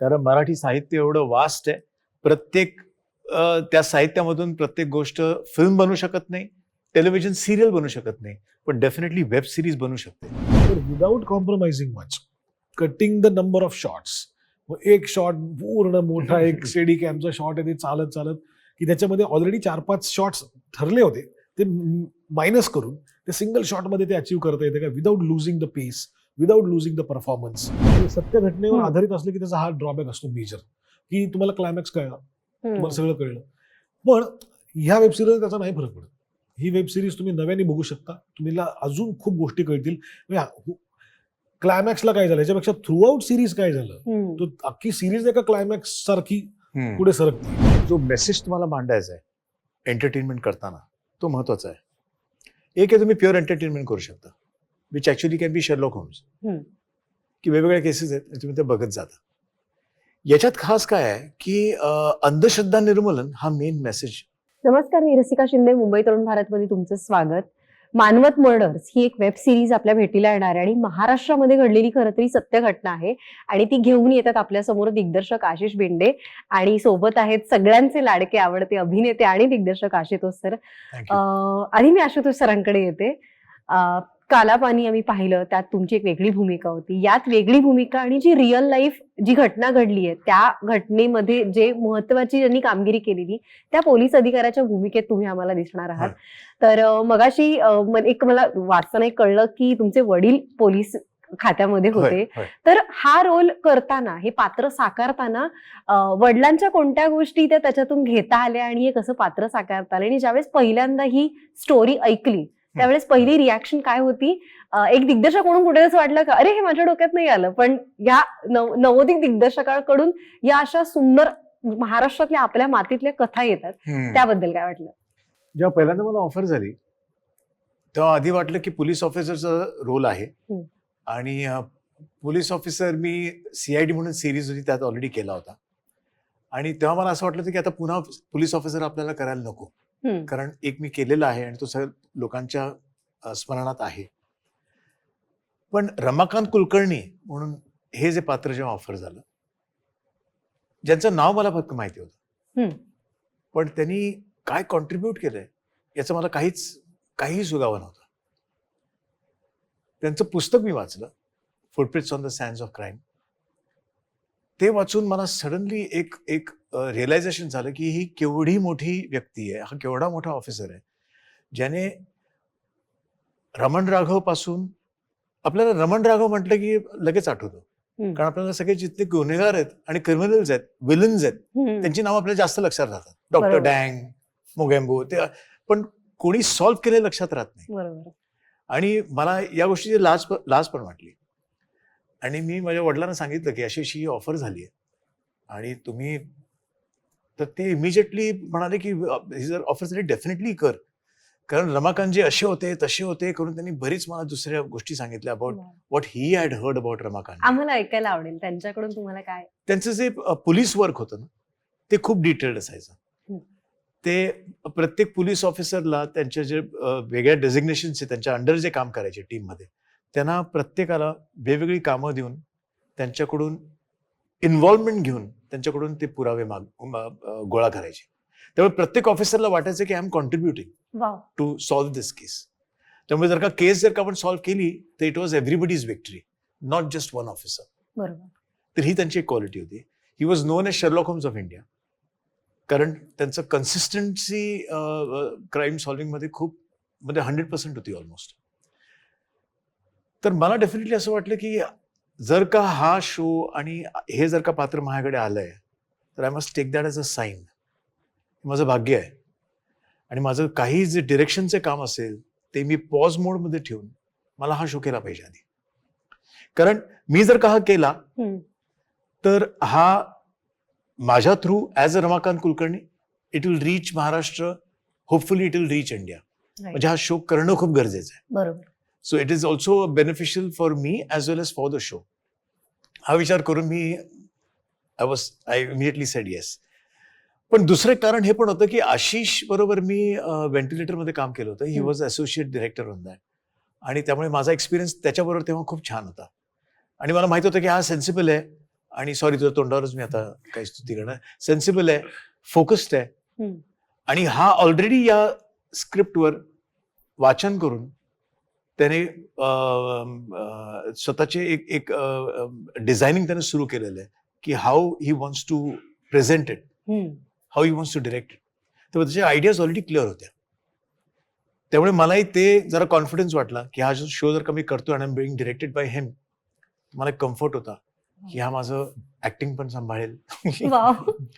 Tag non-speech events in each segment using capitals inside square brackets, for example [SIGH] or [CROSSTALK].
कारण मराठी साहित्य एवढं वास्ट आहे. प्रत्येक त्या साहित्यामधून प्रत्येक गोष्ट फिल्म बनू शकत नाही टेलिव्हिजन सिरियल बनू शकत नाही पण डेफिनेटली वेब सिरीज बनू शकते. तर without compromising much cutting the number of shots एक शॉट पूर्ण मोठा एक स्टेडी कॅमचा शॉट आहे ते चालत चालत की त्याच्यामध्ये ऑलरेडी चार पाच शॉट्स ठरले होते ते मायनस करून ते सिंगल शॉटमध्ये ते अचीव्ह करता येते का? Without losing the pace without losing the performance सत्य घटनेवर. आधारित असले की त्याचा हा ड्रॉबॅक असतो मेजर की तुम्हाला क्लायमॅक्स कळला. तुम्हाला सगळं कळलं. पण ह्या वेब सिरीज त्याचा नाही फरक पडत. ही वेब सिरीज तुम्ही नव्याने बघू शकता. तुम्हाला अजून खूप गोष्टी कळतील. क्लायमॅक्सला काय झालं? याच्यापेक्षा थ्रू आउट सिरीज काय झालं. तो अख्खी सिरीज एका क्लायमॅक्स सारखी पुढे सरकते जो मेसेज तुम्हाला मांडायचा आहे एंटरटेनमेंट करताना तो महत्त्वाचा आहे. एक आहे तुम्ही प्युअर एंटरटेनमेंट करू शकता. Which actually can be Sherlock Holmes. की वेगवेगळ्या केसेस आहेत तुम्ही ते बघत जाता. याच्यात खास काय आहे की अंधश्रद्धा निर्मूलन हा मेन मेसेज नमस्कार मी रसिका शिंदे मुंबई तरुण भारतमध्ये तुमचं स्वागत. मानवत मर्डर्स ही एक वेब सिरीज आपल्या भेटीला येणार आहे आणि महाराष्ट्रामध्ये घडलेली खरं तरी सत्य घटना आहे आणि ती घेऊन येतात आपल्यासमोर दिग्दर्शक आशिष बेंडे आणि सोबत आहेत सगळ्यांचे लाडके आवडते अभिनेते आणि दिग्दर्शक आशुतोष सर. आधी मी आशुतोष सरांकडे येते. कालापानी आम्ही पाहिलं त्यात तुमची एक वेगळी भूमिका होती. यात वेगळी भूमिका आणि जी रिअल लाईफ जी घटना घडली आहे त्या घटनेमध्ये जे महत्वाची ज्यांनी कामगिरी केलेली त्या पोलीस अधिकाऱ्याच्या भूमिकेत तुम्ही आम्हाला दिसणार आहात. तर मगाशी एक मला वाचताना एक कळलं की तुमचे वडील पोलीस खात्यामध्ये होते. तर हा रोल करताना हे पात्र साकारताना वडिलांच्या कोणत्या गोष्टी त्या त्याच्यातून घेता आल्या आणि हे कसं पात्र साकारता आलं? आणि ज्यावेळेस पहिल्यांदा ही स्टोरी ऐकली त्यावेळेस पहिली रिॲक्शन काय होती? एक दिग्दर्शक म्हणून कुठे असं वाटलं का अरे हे माझ्या डोक्यात नाही आलं. पण या नव- नवोदित दिग्दर्शकाकडून या अशा सुंदर महाराष्ट्रातल्या आपल्या मातीतल्या कथा येतात. त्याबद्दल काय वाटलं? जेव्हा पहिल्यांदा मला ऑफर झाली तेव्हा आधी वाटलं की पोलीस ऑफिसरचा रोल आहे. आणि पोलीस ऑफिसर मी सीआयडी म्हणून सिरीज होती त्यात ऑलरेडी केला होता. आणि तेव्हा मला असं वाटलं होतं की आता पुन्हा पोलीस ऑफिसर आपल्याला करायला नको. कारण एक मी केलेला आहे आणि तो सगळ्या लोकांच्या स्मरणात आहे. पण रमाकांत कुलकर्णी म्हणून हे जे पात्र जेव्हा ऑफर झालं ज्यांचं नाव मला फक्त माहिती होतं. पण त्यांनी काय कॉन्ट्रीब्यूट केलंय याचं मला काहीच काहीही सुगावा नव्हता. त्यांचं पुस्तक मी वाचलं footprints on the sands of crime ते वाचून मला सडनली एक एक रिअलायझेशन झालं की ही केवढी मोठी व्यक्ती आहे हा केवढा मोठा ऑफिसर आहे. ज्याने रमण राघवपासून आपल्याला रमण राघव म्हटलं की लगेच आठवतो. कारण आपल्याला सगळे जितके गुन्हेगार आहेत आणि क्रिमिनल्स आहेत विलन्स आहेत. त्यांची नावं आपल्याला जास्त लक्षात राहतात. डॉक्टर. डँग मोगॅम्बो ते पण कोणी सॉल्व्ह केले लक्षात राहत नाही. आणि मला या गोष्टीची लाज लाज पण वाटली. आणि मी माझ्या वडिलांना सांगितलं की अशी अशी ऑफर झाली आहे. आणि तुम्ही तर ते इमिजिएटली म्हणाले की "अ, ही जर ऑफर झाली डेफिनेटली कर. कारण रमाकांत जे असे होते तसे होते करून त्यांनी बरीच मला दुसऱ्या गोष्टी सांगितल्या about what he had heard about Ramakant. आम्हाला ऐकायला आवडेल. त्यांच्याकडून तुम्हाला काय? त्यांचं जे पोलीस वर्क होतं ना ते खूप डिटेल्ड असायचं. ते प्रत्येक पोलीस ऑफिसरला त्यांच्या जे वेगळ्या डेझिग्नेशन्स त्यांच्या अंडर जे काम करायचे टीममध्ये त्यांना प्रत्येकाला वेगवेगळी कामं देऊन त्यांच्याकडून इन्व्हॉल्वमेंट घेऊन त्यांच्याकडून ते पुरावे माग गोळा करायचे. त्यामुळे प्रत्येक ऑफिसरला वाटायचं की I am contributing to solve this case त्यामुळे जर का केस जर का आपण सॉल्व्ह केली तर it was everybody's victory not just one officer बरोबर. तर ही त्यांची एक क्वालिटी होती. He was known as Sherlock Holmes of India कारण त्यांचं कन्सिस्टन्सी क्राईम सॉल्व्हिंगमध्ये खूप म्हणजे हंड्रेड पर्सेंट होती ऑलमोस्ट तर मला डेफिनेटली असं वाटलं की जर का हा शो आणि हे जर का पात्र माझ्याकडे आलंय तर I must take that as a sign माझं भाग्य आहे. आणि माझं काही जे डिरेक्शनचे काम असेल ते मी पॉज मोडमध्ये ठेवून मला हा शो केला पाहिजे आधी. कारण मी जर का हा केला. तर हा माझ्या through as a Ramakant Kulkarni it will reach Maharashtra hopefully it will reach India. म्हणजे हा शो करणं खूप गरजेचं आहे. बरोबर. So it is also beneficial for me as well as for the show हा विचार करून मी I was I immediately said yes पण दुसरं कारण हे पण होतं की आशिष बरोबर मी व्हेंटिलेटरमध्ये काम केलं होतं. He. Was associate director on that आणि त्यामुळे माझा एक्सपिरियन्स त्याच्याबरोबर तेव्हा खूप छान होता. आणि मला माहीत होतं की हा सेन्सिबल आहे. आणि सॉरी तुझ्या तोंडावरच मी आता काही स्तुती करणार. सेन्सिबल आहे फोकस्ड आहे. आणि हा ऑलरेडी या स्क्रिप्टवर वाचन करून त्याने स्वतःचे एक एक डिझायनिंग त्याने सुरू केलेलं आहे की how he wants to present it hmm. How he wants to direct it तर त्याच्या आयडियाज ऑलरेडी क्लिअर होत्या. त्यामुळे मलाही ते जरा कॉन्फिडन्स वाटला की हा जो शो जर का मी करतो आणि बिंग डिरेक्टेड बाय हेम मला कम्फर्ट होता की हा माझं ऍक्टिंग पण सांभाळेल. [LAUGHS]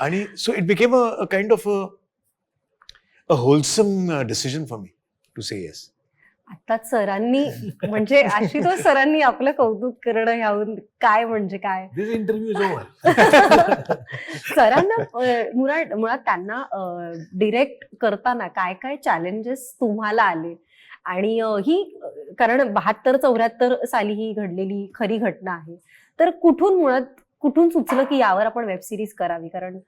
आणि so it became a kind of a wholesome decision for me to say yes आताच सरांनी म्हणजे आशुतोष सरांनी आपलं कौतुक करणं ह्याहून काय म्हणजे काय? [LAUGHS] सरांना मुळात मुळात त्यांना डिरेक्ट करताना काय काय चॅलेंजेस तुम्हाला आले? आणि ही कारण बहात्तर चौऱ्याहत्तर साली ही घडलेली खरी घटना आहे. तर कुठून मुळात कुठून सुचलं की यावर आपण वेब सिरीज करावी? कारण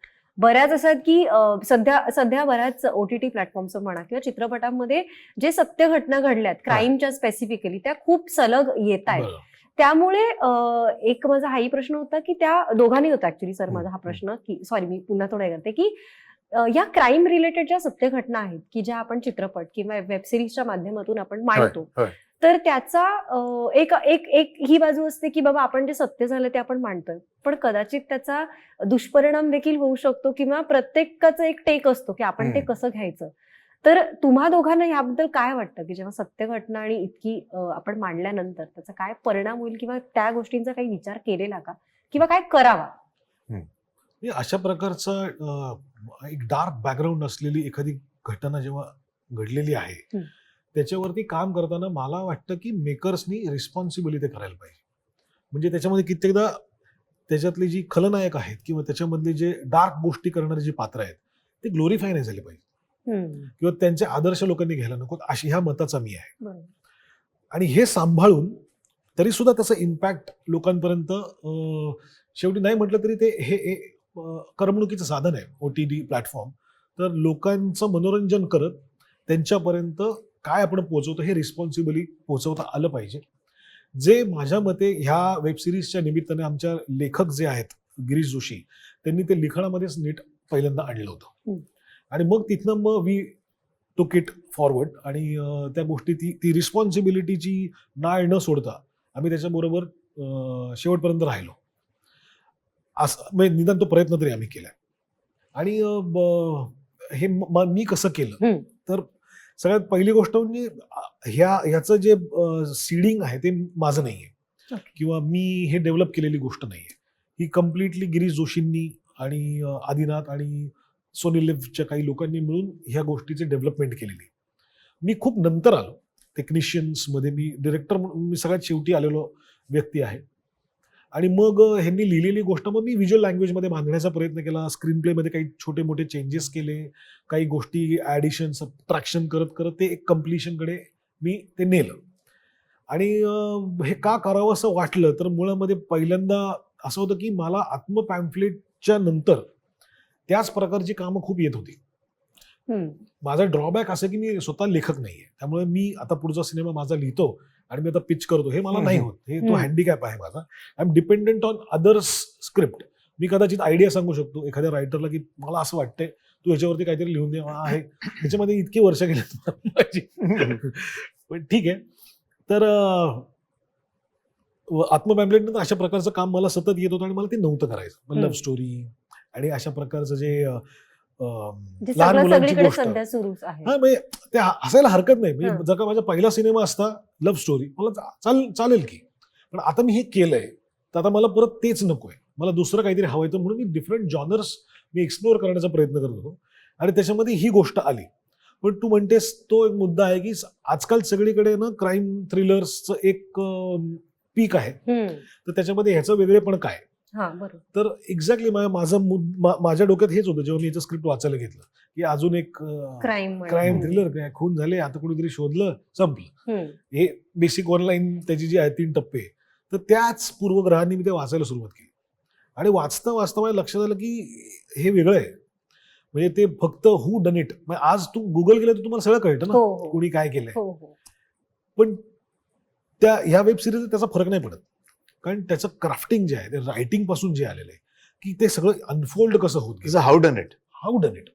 बऱ्याच असतात की सध्या सध्या बऱ्याच ओ टी टी प्लॅटफॉर्मचं म्हणा किंवा चित्रपटांमध्ये जे सत्य घटना घडल्यात क्राईमच्या स्पेसिफिकली त्या खूप सलग येत आहेत. त्यामुळे एक माझा हाही प्रश्न होता की त्या दोघांनी होता ऍक्च्युली सर माझा हा प्रश्न की सॉरी मी पुन्हा थोडा करते की या क्राईम रिलेटेड ज्या सत्य घटना आहेत की ज्या आपण चित्रपट किंवा वेब सिरीजच्या माध्यमातून आपण मांडतो. तर त्याचा एक एक एक ही बाजू असते की बाबा आपण जे सत्य झालं ते आपण मांडतोय. पण कदाचित त्याचा दुष्परिणाम देखील होऊ शकतो किंवा प्रत्येकाचा एक टेक असतो की आपण ते. कसं घ्यायचं. तर तुम्हा दोघांना याबद्दल काय वाटतं की जेव्हा सत्य घटना आणि इतकी आपण मांडल्यानंतर त्याचा काय परिणाम होईल किंवा त्या गोष्टींचा काही विचार केलेला का? किंवा काय करावा? अशा प्रकारचं एक डार्क बॅकग्राऊंड असलेली एखादी घटना जेव्हा घडलेली आहे. त्याच्यावरती काम करताना मला वाटतं की मेकर्सनी रिस्पॉन्सिबिलिटी करायला पाहिजे. म्हणजे त्याच्यामध्ये कित्येकदा त्याच्यातले जी खलनायक आहेत किंवा त्याच्यामधले जे डार्क गोष्टी करणारे जे पात्र आहेत ते ग्लोरीफाय नाही झाले पाहिजे. किंवा त्यांचे आदर्श लोकांनी घ्यायला नको. अशी ह्या मताचा मी आहे. आणि हे सांभाळून तरी सुद्धा त्याचा इम्पॅक्ट लोकांपर्यंत शेवटी नाही म्हटलं तरी ते हे करमणुकीचं साधन आहे. ओ टी डी प्लॅटफॉर्म तर लोकांचं मनोरंजन करत त्यांच्यापर्यंत काय आपण पोहोचवतो हे रिस्पॉन्सिबली पोहोचवता आलं पाहिजे. जे माझ्या मते ह्या वेब सिरीजच्या निमित्ताने आमच्या लेखक जे आहेत गिरीश जोशी त्यांनी ते लिखाणामध्येच नीट पहिल्यांदा आणलं होतं. आणि मग तिथनं मग वी टुक इट फॉरवर्ड आणि त्या गोष्टी ती ती रिस्पॉन्सिबिलिटीची नाळ न सोडता आम्ही त्याच्याबरोबर शेवटपर्यंत राहिलो. असं म्हणजे निदान तो प्रयत्न तरी आम्ही केलाय. आणि हे म- कसं केलं. तर सगळ्यात पहिली गोष्ट म्हणजे ह्या ह्याचं जे सीडिंग आहे ते माझं नाहीये. Okay. किंवा मी हे डेव्हलप केलेली गोष्ट नाहीये. ही कम्प्लिटली गिरीश जोशींनी आणि आदिनाथ आणि सोनी लिव्हच्या काही लोकांनी मिळून ह्या गोष्टीची डेव्हलपमेंट केलेली. मी खूप नंतर आलो. टेक्निशियन्समध्ये मी डिरेक्टर मी सगळ्यात शेवटी आलेलो व्यक्ती आहे. आणि मग ह्यांनी लिहिलेली गोष्ट मग मी व्हिज्युअल लँग्वेजमध्ये बांधण्याचा प्रयत्न केला. स्क्रीन प्लेमध्ये काही छोटे मोठे चेंजेस केले. काही गोष्टी ॲडिशन सबट्रॅक्शन करत करत ते एक कम्प्लिशनकडे मी ते नेलं. आणि हे का करावं असं वाटलं तर मुळामध्ये पहिल्यांदा असं होतं की मला आत्म पॅम्फलेटच्या नंतर त्याच प्रकारची कामं खूप येत होती. माझा ड्रॉबॅक असं की मी स्वतः लेखक नाहीये. त्यामुळे मी आता पुढचा सिनेमा माझा लिहितो. आणि मी आता पिच करतो. हे मला नाही. होत. हे तो. हँडिकॅप आहे माझा. I am dependent on others script मी कदाचित आयडिया सांगू शकतो. एखाद्या रायटरला की मला असं वाटतंय तू ह्याच्यावरती काहीतरी लिहून दे. मला आहे. त्याच्यामध्ये इतकी वर्ष गेली पण ठीक आहे. तर आत्मपॅम्पलेट नंतर अशा प्रकारचं काम मला सतत येत होतं आणि मला ते नव्हतं करायचं. लव्ह. स्टोरी आणि अशा प्रकारचं जे लहान सगळं मुलांची गोष्ट. हा म्हणजे ते हसायला हरकत नाही. म्हणजे जर का माझा पहिला सिनेमा असता लव्ह स्टोरी मला चालेल की. पण आता मी हे केलंय तर आता मला परत तेच नकोय. मला दुसरं काहीतरी हवंय तर म्हणून मी डिफरंट जॉनर्स मी एक्सप्लोअर करण्याचा प्रयत्न करत होतो. आणि त्याच्यामध्ये ही गोष्ट आली. पण तू म्हणतेस तो एक मुद्दा आहे की आजकाल सगळीकडे ना क्राईम थ्रिलर्सचं एक पीक आहे. तर त्याच्यामध्ये ह्याचं वेगळेपण काय? तर एक्झॅक्टली माझं माझ्या डोक्यात हेच होतं जेव्हा मी याचं स्क्रिप्ट वाचायला घेतलं की अजून एक क्राईम क्राईम थ्रिलर काय खून झाले आता कोणीतरी शोधलं संपलं. हे बेसिक ऑनलाईन त्याची जी आहे तीन टप्पे. तर त्याच पूर्वग्रहांनी मी ते वाचायला सुरुवात केली. आणि वाचता वाचता माझ्या लक्षात आलं की हे वेगळं आहे. म्हणजे ते फक्त हू डन इट आज तू गुगल केलं तर तुम्हाला सगळं कळतं ना हो हो. कोणी काय केलंय. हो पण त्या ह्या वेब सिरीज त्याचा फरक नाही पडत. कारण त्याचं क्राफ्टिंग जे आहे ते रायटिंगपासून जे आलेलं आहे की ते सगळं अनफोल्ड कसं होत गेलं how done it how done it.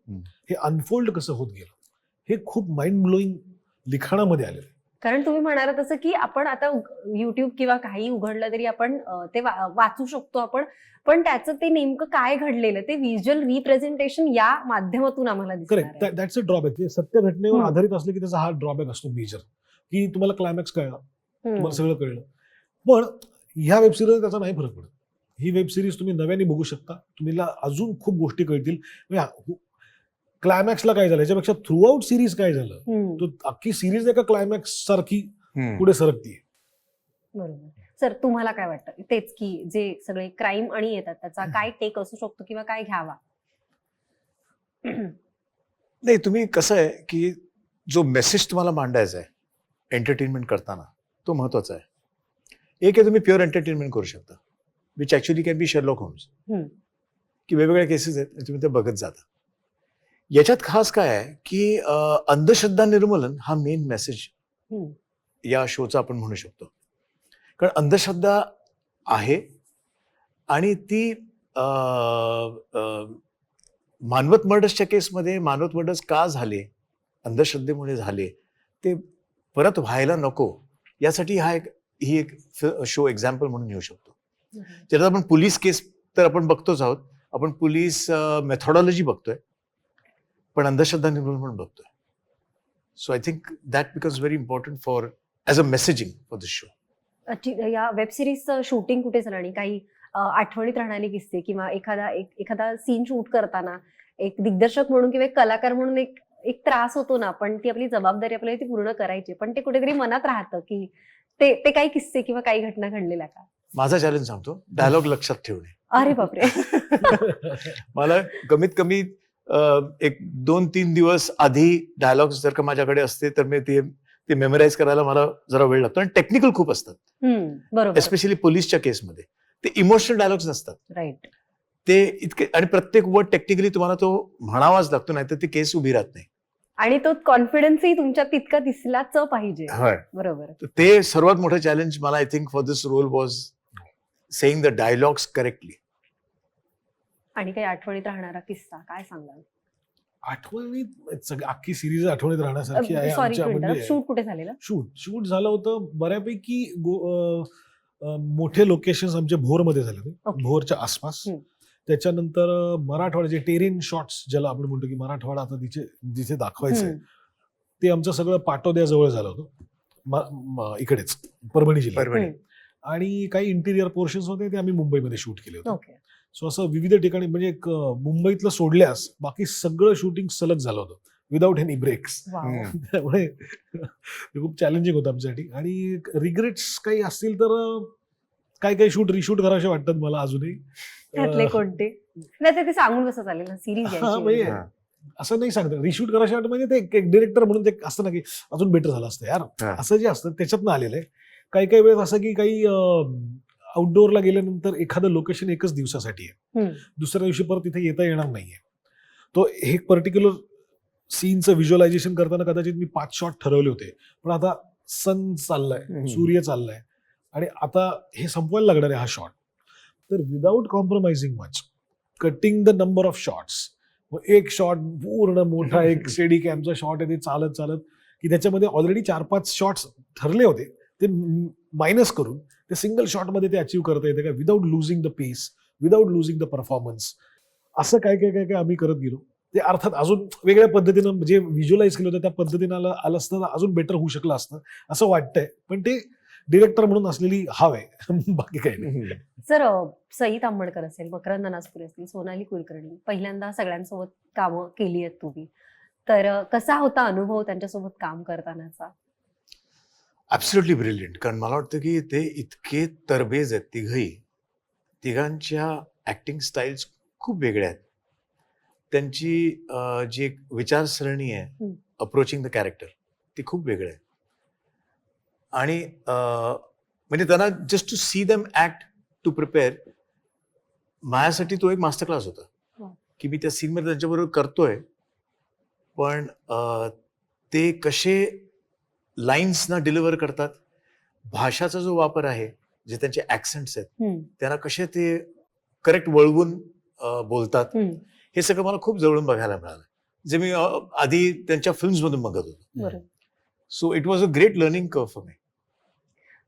हे अनफोल्ड कसं होत गेलं? हे खूप माइंड ब्लोईंग लिखाणामध्ये आलेलं आहे. कारण तुम्ही म्हणाला तसं की आपण आता युट्यूब किंवा काही उघडलं तरी आपण ते वाचू शकतो आपण पण त्याचं ते नेमकं काय घडलेलं? ते व्हिज्युअल रिप्रेझेंटेशन या माध्यमातून आम्हाला करेक्ट. दॅट्स अ ड्रॉबॅक सत्य घटनेवर. आधारित असलं की त्याचा हा ड्रॉबॅक असतो मेजर की तुम्हाला क्लायमॅक्स कळला. तुम्हाला सगळं कळलं. पण ह्या वेब सिरीज त्याचा नाही फरक पडत. ही वेब सिरीज तुम्ही नव्याने बघू शकता. तुम्हाला अजून खूप गोष्टी कळतील. क्लायमॅक्सला काय झालं? याच्यापेक्षा थ्रू आउट सिरीज काय झालं. तो अख्खी सिरीज एका क्लायमॅक्स सारखी. पुढे सरकतीये. बरोबर. सर तुम्हाला काय वाटतं? तेच की जे सगळे क्राईम आणि येतात त्याचा काय टेक असू शकतो किंवा काय घ्यावा? नाही तुम्ही कसं आहे की जो मेसेज तुम्हाला मांडायचा आहे एंटरटेनमेंट करताना तो महत्त्वाचा आहे. एक आहे तुम्ही प्युअर एंटरटेनमेंट करू शकता which actually can be Sherlock Holmes. की वेगवेगळ्या केसेस आहेत तुम्ही ते बघत जाता याच्यात खास काय आहे की अंधश्रद्धा निर्मूलन हा मेन मेसेज. या शोचा आपण म्हणू शकतो कारण अंधश्रद्धा आहे आणि ती मानवत मर्डर्सच्या केसमध्ये मानवत मर्डर्स का झाले अंधश्रद्धेमुळे झाले ते परत व्हायला नको यासाठी हा एक ही एक शो एक्झाम्पल म्हणून घेऊ शकतो. ज्याच्यात आपण पोलीस केस तर आपण बघतोच आहोत. आपण पोलीस मेथॉडॉलॉजी बघतोय. पण अंधश्रद्धा निर्मूलन पण बघतोय. So I think that becomes very important for as a messaging for this show अच्छी- या वेब सिरीजचं शूटिंग कुठे झालं आणि काही आठवणीत राहणारे किस्से किंवा एखादा एक एखादा सीन शूट करताना एक दिग्दर्शक म्हणून किंवा एक कलाकार म्हणून एक एक त्रास होतो ना पण ती आपली जबाबदारी आपल्याला ती पूर्ण करायची पण ते कुठेतरी मनात राहतं की ते ते काही किस्से किंवा काही घटना घडलेल्या का? माझा चॅलेंज सांगतो. डायलॉग लक्षात ठेवणे. अरे बापरे. [LAUGHS] मला कमीत कमी एक दोन तीन दिवस आधी डायलॉग जर का माझ्याकडे असते तर मी ते ते मेमराईज करायला मला जरा वेळ लागतो. आणि टेक्निकल खूप असतात. हम्म, बरोबर. एस्पेशली पोलीसच्या केसमध्ये ते इमोशनल डायलॉग्स नसतात. राईट ते इतके आणि प्रत्येक वर्ड टेक्निकली तुम्हाला तो म्हणावाच लागतो नाही तर ती केस उभी राहत नाही. आणि तो कॉन्फिडन्सही तुमच्यात तितका दिसलाच पाहिजे. बरोबर. ते सर्वात मोठं चॅलेंज मला I think for this role was saying the dialogues correctly आणि काही आठवणीत राहणारा किस्सा काय सांगाल? आठवणीत सगळी अख्खी सिरीज आठवणीत राहण्यासारखी आहे आमच्या म्हणजे शूट कुठे झालेलं? शूट शूट झालं होतं बऱ्यापैकी मोठे लोकेशन आमचे भोरमध्ये झाले होते. भोरच्या आसपास. त्याच्यानंतर अं, मराठवाडा जे टेरेन शॉट्स ज्याला आपण म्हणतो की मराठवाडा आता जिथे जिथे दाखवायचं ते आमचं सगळं पाटोद्याजवळ झालं होतं. इकडेच परभणी जिल्ह्यात. परभणी. आणि काही इंटिरियर पोर्शन्स होते ते आम्ही मुंबईमध्ये शूट केले होते. सो असं विविध ठिकाणी म्हणजे एक मुंबईतलं सोडल्यास बाकी सगळं शूटिंग सलग झालं होतं विदाऊट एनी ब्रेक्स. त्यामुळे खूप चॅलेंजिंग होतं आमच्यासाठी. आणि रिग्रेट्स काही असतील तर काही काही शूट रिशूट करायचे वाटतात मला अजूनही. त्यातले कोणते? नाही ते- ते सांगून कसं चालेल? ना सिरीज हा, म्हणजे हा. असं नाही सांगतात रिशूट करायचे वाटत म्हणजे ते एक डिरेक्टर म्हणून ते असतं ना की अजून बेटर झालं असतं यार. हा. असं जे असतं त्याच्यातनं आलेलं आहे. काही काही वेळेस असं की काही आउटडोअरला गेल्यानंतर एखादं लोकेशन एकच दिवसासाठी आहे. दुसऱ्या दिवशी परत तिथे येता येणार नाहीये. तो हे पर्टिक्युलर सीनचं व्हिज्युअलायझेशन करताना कदाचित मी पाच शॉट ठरवले होते. पण आता सन चाललाय हम्म. सूर्य चाललाय. आणि आता हे संपवायला लागणार आहे हा शॉट तर without compromising much cutting the number of shots एक शॉट पूर्ण मोठा एक स्टेडी कॅमचा शॉट आहे ते चालत चालत की त्याच्यामध्ये ऑलरेडी चार पाच शॉट्स ठरले होते ते मायनस करून ते सिंगल शॉटमध्ये ते अचीव्ह करता येते का? Without losing the pace without losing the performance असं काय काय काय काय आम्ही करत गेलो. ते अर्थात अजून वेगळ्या पद्धतीनं जे व्हिज्युअलाइज केलं होतं त्या पद्धतीनं आलं आलं असतं अजून बेटर होऊ शकलं असतं असं वाटतंय. पण ते डिरेक्टर म्हणून असलेली हाव आहे. [LAUGHS] बाकी काही नाही. सर सई तांबडकर असेल मकरंद नासपुरे असतील सोनाली कुलकर्णी पहिल्यांदा सगळ्यांसोबत कामं केली आहेत तुम्ही. तर कसा होता अनुभव त्यांच्यासोबत काम करतानाचा? ॲब्सोल्युटली ब्रिलियंट कारण मला वाटतं की ते इतके तरबेज आहेत तिघही. तिघांच्या ॲक्टिंग स्टाईल्स खूप वेगळ्या आहेत. त्यांची जी एक विचारसरणी आहे. अप्रोचिंग द कॅरेक्टर ती खूप वेगळं आहे. आणि म्हणजे त्यांना just to see them act to prepare माझ्यासाठी तो एक मास्टर क्लास होता. हो. की मी त्या सीनमध्ये त्यांच्याबरोबर करतोय पण ते कसे लाईन्सना डिलिव्हर करतात भाषाचा जो वापर आहे जे त्यांचे ऍक्सेंट्स आहेत त्यांना कसे ते करेक्ट वळवून बोलतात हे सगळं मला खूप जवळून बघायला मिळालं. जे मी आधी त्यांच्या फिल्म्स मधून बघत होतो. So it was a great learning curve for me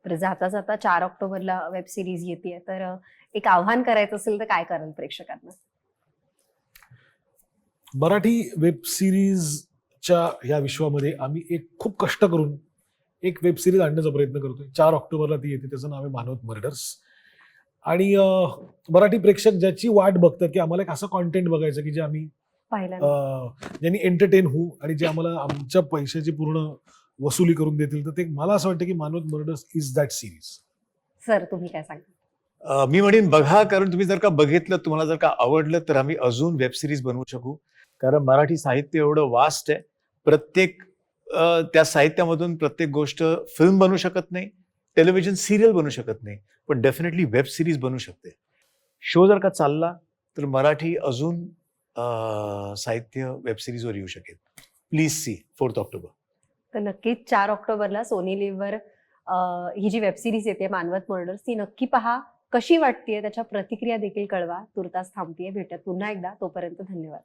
बरं जाता जाता चार ऑक्टोबरला वेब सिरीज येते तर एक आव्हान करायचं असेल तर काय कराल प्रेक्षकांना? मराठी वेब सिरीजच्या या विश्वामध्ये आम्ही एक खूप कष्ट करून एक वेब सिरीज आणण्याचा प्रयत्न करतोय. चार ऑक्टोबरला ती येते त्याचं नाव आहे मानवत मर्डर्स. आणि मराठी प्रेक्षक ज्याची वाट बघतात की आम्हाला एक असं कॉन्टेंट बघायचं की जे आम्ही ज्यांनी एंटरटेन होऊ आणि जे आम्हाला आमच्या पैशाची पूर्ण वसुली करून देतील तर ते मला असं वाटतं की Manvat murders is that series sir तुम्ही काय सांगा मी म्हणेन बघा कारण तुम्ही जर का बघितलं तुम्हाला जर का आवडलं तर आम्ही अजून वेब सिरीज बनवू शकू. कारण मराठी साहित्य एवढं वास्ट आहे. प्रत्येक त्या साहित्यामधून प्रत्येक गोष्ट फिल्म बनू शकत नाही टेलिव्हिजन सिरियल बनू शकत नाही पण डेफिनेटली वेब सिरीज बनू शकते. शो जर का चालला तर मराठी अजून साहित्य वेब सिरीजवर येऊ शकेल. प्लीज सी फोर्थ ऑक्टोबर तर नक्कीच चार ऑक्टोबरला सोनी लिव्हवर ही जी वेबसिरीज येते मानवत मर्डर्स ती नक्की पहा. कशी वाटतेय? त्याच्या प्रतिक्रिया देखील कळवा. तुर्तास थांबतीये. भेटत पुन्हा एकदा. तोपर्यंत धन्यवाद.